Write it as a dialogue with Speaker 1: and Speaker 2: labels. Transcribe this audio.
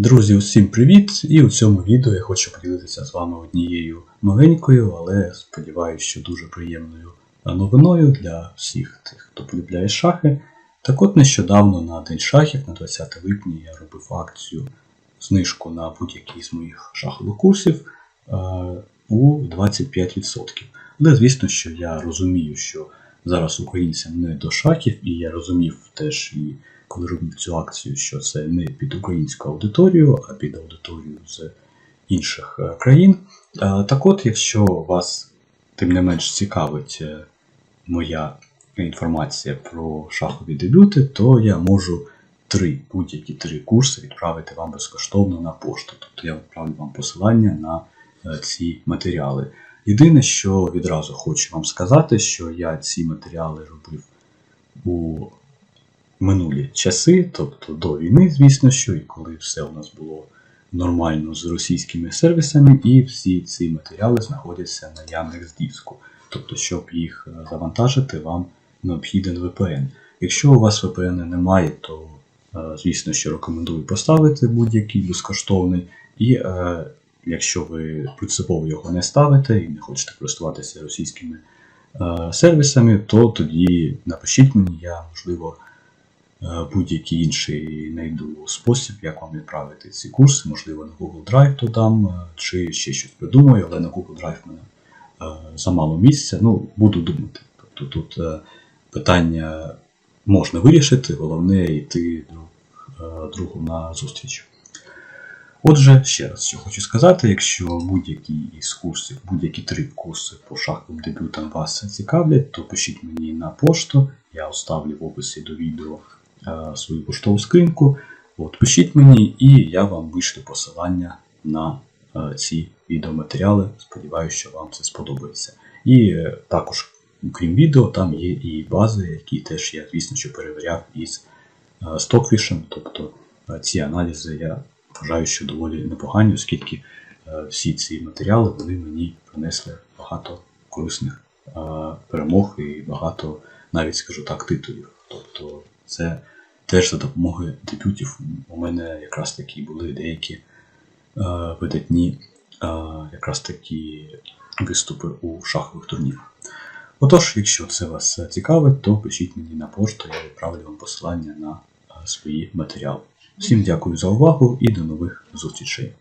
Speaker 1: Друзі, усім привіт! І у цьому відео я хочу поділитися з вами однією маленькою, але сподіваюся, що дуже приємною новиною для всіх тих, хто полюбляє шахи. Так от нещодавно на День шахів, на 20 липня, я робив акцію знижку на будь-який з моїх шахових курсів е, у 25%. Але звісно, що я розумію, що зараз українцям не до шахів, і я розумів теж і коли робив цю акцію, що це не під українську аудиторію, а під аудиторію з інших е, країн. Е, Так от, якщо вас тим не менш цікавить е, моя інформація про шахові дебюти, то я можу три будь-які три курси відправити вам безкоштовно на пошту. Тобто я відправлю вам посилання на ці матеріали. Єдине, що відразу хочу вам сказати, що я ці матеріали робив у минулі часи, тобто до війни, звісно, що, і коли все у нас було нормально з російськими сервісами, і всі ці матеріали знаходяться на Яндекс.Диску. Тобто, щоб їх е, завантажити, вам необхіден VPN. Якщо у вас VPN немає, то е, звісно, що рекомендую поставити будь-який безкоштовний. І е, якщо ви принципово його не ставите і не хочете користуватися російськими е, сервісами, то тоді напишіть мені, я можливо е, будь-який інший знайду спосіб, як вам відправити ці курси, можливо, на Google Drive додам, е, чи ще щось придумаю, але на Google Drive мене замало місця. Ну, буду думати. Тобто тут питання можна вирішити, головне йти друг, другу на зустріч. Отже, ще раз що хочу сказати, якщо будь-який із курсів, будь-які три курси по шаховим дебютам вас цікавлять, то пишіть мені на пошту, я оставлю в описі до відео е, свою поштову скриньку. От, пишіть мені, і я вам вишлю посилання на е, ці відеоматеріали. Сподіваюся, що вам це сподобається. І е, також, крім відео, там є і бази, які теж я, звісно, що перевіряв із Stockfish, тобто ці аналізи я вважаю, що доволі непогані, оскільки е, всі ці матеріали вони мені принесли багато корисних е, перемог і багато, навіть скажу так, титулів. Тобто це теж за допомогою дебютів у мене якраз такі були деякі е, видатні якраз такі виступи у шахових турнірах. Отож, якщо це вас цікавить, то пишіть мені на пошту, я відправлю вам посилання на свої матеріали. Всім дякую за увагу і до нових зустрічей.